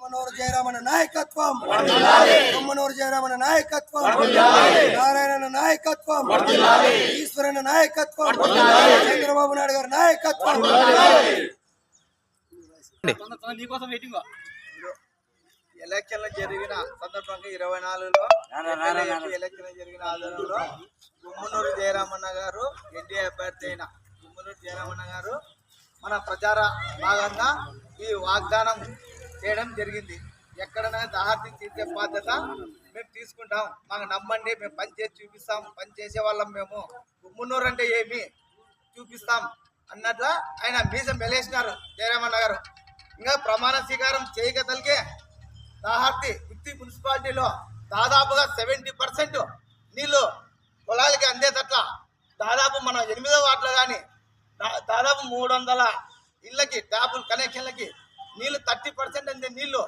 గుమ్మనూరు జయరామన్న నాయకత్వం గుమ్మనూరు జయరామన్న నాయకత్వం నారాయణ నాయకత్వం ఈశ్వరన్న నాయకత్వం చంద్రబాబు నాయుడు గారి నాయకత్వం। ఎలక్షన్లు జరిగిన సందర్భంగా ఇరవై నాలుగులో ఎలక్షన్లు జరిగిన ఆధారంలో గుమ్మనూరు జయరామన్న గారు ఎన్డీఏ అభ్యర్థి అయిన గుమ్మనూరు జయరామన్న గారు మన ప్రచార భాగంగా ఈ వాగ్దానం చేయడం జరిగింది. ఎక్కడైనా దాహార్తి తీర్చే బాధ్యత మేము తీసుకుంటాం. మాకు నమ్మండి మేము పని చేసి చూపిస్తాం. పని చేసే వాళ్ళం మేము. గుమ్మున్నూరు అంటే ఏమి? చూపిస్తాం అన్నట్ల ఆయన మీసం మెలేసినారు జయరామన్న గారు. ఇంకా ప్రమాణ స్వీకారం చేయగలిగే దాహార్తి ఉత్తి మున్సిపాలిటీలో దాదాపుగా సెవెంటీ పర్సెంట్ నీళ్ళు పొలాలకి అందేటట్ల దాదాపు మన ఎనిమిదో వార్డులో కానీ దాదాపు మూడు వందల ఇళ్ళకి ట్యాపులు కనెక్షన్లకి నీళ్ళు థర్టీ పర్సెంట్ అందే నీళ్ళు.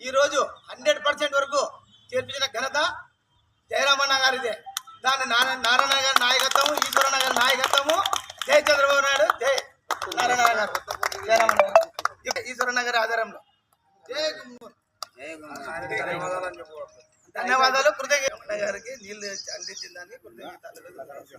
ఈరోజు హండ్రెడ్ పర్సెంట్ వరకు చేర్పించిన ఘనత జయరామన్న గారిదే. దాని నారాయణ నారాయణ గారి నాయకత్వము ఈశ్వరన్న గారి నాయకత్వము. జై చంద్రబాబు నాయుడు జై నారాయణ గారు. జయరామన్న గారు. ఈశ్వరన్న గారి ఆధారంలో. ధన్యవాదాలు. కృతజ్ఞ గారికి నీళ్ళు అందించిన దానికి కృతజ్ఞతలు.